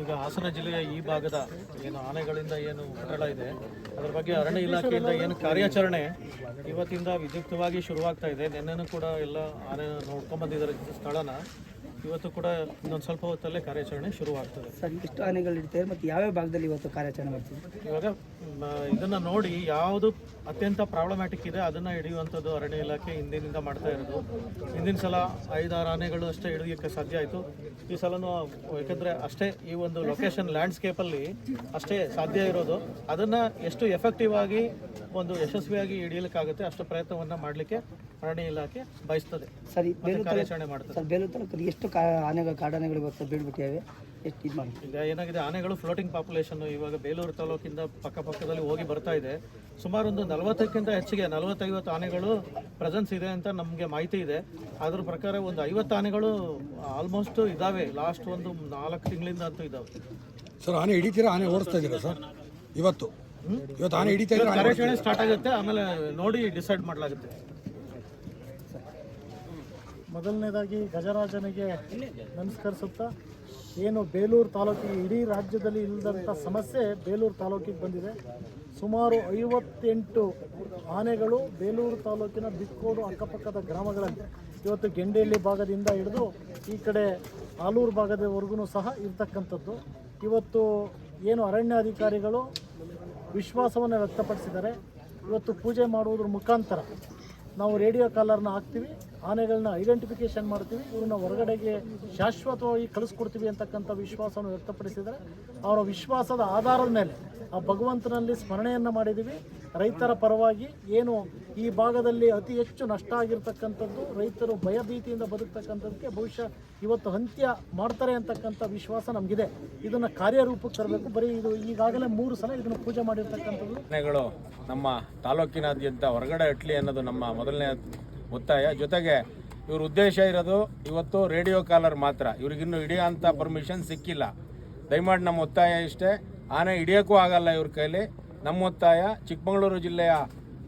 ಈಗ ಹಾಸನ ಜಿಲ್ಲೆಯ ಈ ಭಾಗದ ಏನು ಆನೆಗಳಿಂದ ಏನು ಹೊರಳ ಇದೆ, ಅದರ ಬಗ್ಗೆ ಅರಣ್ಯ ಇಲಾಖೆಯಿಂದ ಏನು ಕಾರ್ಯಾಚರಣೆ ಇವತ್ತಿಂದ ವಿದ್ಯುಕ್ತವಾಗಿ ಶುರುವಾಗ್ತಾ ಇದೆ. ನಿನ್ನೆನೂ ಕೂಡ ಎಲ್ಲ ಆನೆ ನೋಡ್ಕೊಂಡ್ಬಂದಿದ್ದಾರೆ ಸ್ಥಳನ. ಇವತ್ತು ಕೂಡ ಇನ್ನೊಂದು ಸ್ವಲ್ಪ ಹೊತ್ತಲ್ಲೇ ಕಾರ್ಯಾಚರಣೆ ಶುರುವಾಗ್ತದೆ. ಸರ್ ಇಷ್ಟು ಆನೆಗಳು ಇಡ್ತಾರೆ ಮತ್ತು ಯಾವ್ಯಾವ ಭಾಗದಲ್ಲಿ ಇವತ್ತು ಕಾರ್ಯಾಚರಣೆ ಮಾಡ್ತೀವಿ ಇವಾಗ ಮ, ಇದನ್ನ ನೋಡಿ ಯಾವುದು ಅತ್ಯಂತ ಪ್ರಾಬ್ಲಮ್ಯಾಟಿಕ್ ಇದೆ ಅದನ್ನ ಹಿಡಿಯುವಂಥದ್ದು ಅರಣ್ಯ ಇಲಾಖೆ ಹಿಂದಿನಿಂದ ಮಾಡ್ತಾ ಇರೋದು. ಹಿಂದಿನ ಸಲ ಐದಾರು ಆನೆಗಳು ಅಷ್ಟೇ ಹಿಡಿಯೋಕ್ಕೆ ಸಾಧ್ಯ ಆಯಿತು. ಈ ಸಲನೂ ಯಾಕಂದ್ರೆ ಅಷ್ಟೇ ಈ ಒಂದು ಲೊಕೇಶನ್ ಲ್ಯಾಂಡ್ಸ್ಕೇಪಲ್ಲಿ ಅಷ್ಟೇ ಸಾಧ್ಯ ಇರೋದು. ಅದನ್ನ ಎಷ್ಟು ಎಫೆಕ್ಟಿವ್ ಆಗಿ ಒಂದು ಯಶಸ್ವಿಯಾಗಿ ಹಿಡಿಯಲಿಕ್ಕಾಗುತ್ತೆ ಅಷ್ಟು ಪ್ರಯತ್ನವನ್ನ ಮಾಡಲಿಕ್ಕೆ ಅರಣ್ಯ ಇಲಾಖೆ ಬಯಸ್ತದೆ. ಸರಿ ಬೇಲೂರು ಕಾರ್ಯಾಚರಣೆ ಮಾಡ್ತದೆ. ಸರ್ ಬೇಲೂರು ತಾಲೂಕಲ್ಲಿ ಎಷ್ಟು ಕಾ ಆನೆಗಳು ಕಾಡಾನೆಗಳು ಬೀಳ್ಬಿಟ್ಟಿವೆ? ಎಷ್ಟು ಇದು ಮಾಡಿ ಈಗ ಏನಾಗಿದೆ ಆನೆಗಳು ಫ್ಲೋಟಿಂಗ್ ಪಾಪ್ಯುಲೇಷನ್ ಇವಾಗ ಬೇಲೂರು ತಾಲೂಕಿಂದ ಪಕ್ಕಪಕ್ಕದಲ್ಲಿ ಹೋಗಿ ಬರ್ತಾ ಇದೆ. ಸುಮಾರು ಒಂದು ನಲವತ್ತಕ್ಕಿಂತ ಹೆಚ್ಚಿಗೆ ನಲವತ್ತೈವತ್ತು ಆನೆಗಳು ಪ್ರೆಸೆನ್ಸ್ ಇದೆ ಅಂತ ನಮಗೆ ಮಾಹಿತಿ ಇದೆ. ಅದ್ರ ಪ್ರಕಾರ ಒಂದು ಐವತ್ತು ಆನೆಗಳು ಆಲ್ಮೋಸ್ಟ್ ಇದಾವೆ. ಲಾಸ್ಟ್ ಒಂದು ನಾಲ್ಕು ತಿಂಗಳಿಂದ ಅಂತೂ ಇದಾವೆ. ಸರ್ ಆನೆ ಹಿಡಿತೀರಾ ಆನೆ ಓಡಿಸ್ತಾ ಇದ್ದೀರಾ ಸರ್? ಇವತ್ತು? ಇವತ್ತು ಆನೆ ಹಿಡಿತಾ ಕಾರ್ಯಾಚರಣೆ ಸ್ಟಾರ್ಟ್ ಆಗುತ್ತೆ ಆಮೇಲೆ ನೋಡಿ ಡಿಸೈಡ್ ಮಾಡಲಾಗುತ್ತೆ. ಮೊದಲನೇದಾಗಿ ಗಜರಾಜನಿಗೆ ನಮಸ್ಕರಿಸುತ್ತಾ ಏನು ಬೇಲೂರು ತಾಲೂಕಿಗೆ ಇಡೀ ರಾಜ್ಯದಲ್ಲಿ ಇಲ್ಲದಂಥ ಸಮಸ್ಯೆ ಬೇಲೂರು ತಾಲೂಕಿಗೆ ಬಂದಿದೆ. ಸುಮಾರು ಐವತ್ತೆಂಟು ಆನೆಗಳು ಬೇಲೂರು ತಾಲೂಕಿನ ಬಿಕ್ಕೋಡು ಅಕ್ಕಪಕ್ಕದ ಗ್ರಾಮಗಳಲ್ಲಿ ಇವತ್ತು ಗೆಂಡೇಲಿ ಭಾಗದಿಂದ ಹಿಡಿದು ಈ ಕಡೆ ಆಲೂರು ಭಾಗದವರೆಗೂ ಸಹ ಇರ್ತಕ್ಕಂಥದ್ದು. ಇವತ್ತು ಏನು ಅರಣ್ಯ ಅಧಿಕಾರಿಗಳು ವಿಶ್ವಾಸವನ್ನು ವ್ಯಕ್ತಪಡಿಸಿದ್ದಾರೆ. ಇವತ್ತು ಪೂಜೆ ಮಾಡುವುದ್ರ ಮುಖಾಂತರ ನಾವು ರೇಡಿಯೋ ಕಾಲರ್ನ ಹಾಕ್ತೀವಿ, ಆನೆಗಳನ್ನ ಐಡೆಂಟಿಫಿಕೇಶನ್ ಮಾಡ್ತೀವಿ, ಇವ್ರನ್ನ ಹೊರಗಡೆಗೆ ಶಾಶ್ವತವಾಗಿ ಕಳಿಸ್ಕೊಡ್ತೀವಿ ಅಂತಕ್ಕಂಥ ವಿಶ್ವಾಸವನ್ನು ವ್ಯಕ್ತಪಡಿಸಿದರೆ ಅವರ ವಿಶ್ವಾಸದ ಆಧಾರದ ಮೇಲೆ ಆ ಭಗವಂತನಲ್ಲಿ ಸ್ಮರಣೆಯನ್ನು ಮಾಡಿದ್ದೀವಿ. ರೈತರ ಪರವಾಗಿ ಏನು ಈ ಭಾಗದಲ್ಲಿ ಅತಿ ಹೆಚ್ಚು ನಷ್ಟ ಆಗಿರ್ತಕ್ಕಂಥದ್ದು, ರೈತರು ಭಯಭೀತಿಯಿಂದ ಬದುಕ್ತಕ್ಕಂಥದ್ದಕ್ಕೆ ಬಹುಶಃ ಇವತ್ತು ಅಂತ್ಯ ಮಾಡ್ತಾರೆ ಅಂತಕ್ಕಂಥ ವಿಶ್ವಾಸ ನಮಗಿದೆ. ಇದನ್ನು ಕಾರ್ಯರೂಪಕ್ಕೆ ತರಬೇಕು. ಬರೀ ಇದು ಈಗಾಗಲೇ ಮೂರು ಸಲ ಇದನ್ನು ಪೂಜೆ ಮಾಡಿರ್ತಕ್ಕಂಥದ್ದು. ನಮ್ಮ ತಾಲೂಕಿನಾದ್ಯಂತ ಹೊರಗಡೆ ಇಟ್ಲಿ ಅನ್ನೋದು ನಮ್ಮ ಮೊದಲನೇ ಒತ್ತಾಯ. ಜೊತೆಗೆ ಇವ್ರ ಉದ್ದೇಶ ಇರೋದು ಇವತ್ತು ರೇಡಿಯೋ ಕಾಲರ್ ಮಾತ್ರ. ಇವ್ರಿಗಿನ್ನೂ ಹಿಡಿಯೋಂಥ ಪರ್ಮಿಷನ್ ಸಿಕ್ಕಿಲ್ಲ. ದಯಮಾಡಿ ನಮ್ಮ ಒತ್ತಾಯ ಇಷ್ಟೇ. ಆನೆ ಹಿಡಿಯೋಕ್ಕೂ ಆಗಲ್ಲ ಇವ್ರ ಕೈಲಿ. ನಮ್ಮ ಒತ್ತಾಯ ಚಿಕ್ಕಮಗಳೂರು ಜಿಲ್ಲೆಯ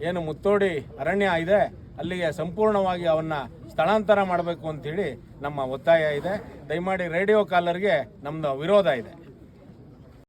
ಏನು ಮುತ್ತೋಡಿ ಅರಣ್ಯ ಇದೆ, ಅಲ್ಲಿಗೆ ಸಂಪೂರ್ಣವಾಗಿ ಅವನ್ನ ಸ್ಥಳಾಂತರ ಮಾಡಬೇಕು ಅಂತೇಳಿ ನಮ್ಮ ಒತ್ತಾಯ ಇದೆ. ದಯಮಾಡಿ ರೇಡಿಯೋ ಕಾಲರ್ಗೆ ನಮ್ಮದು ವಿರೋಧ ಇದೆ.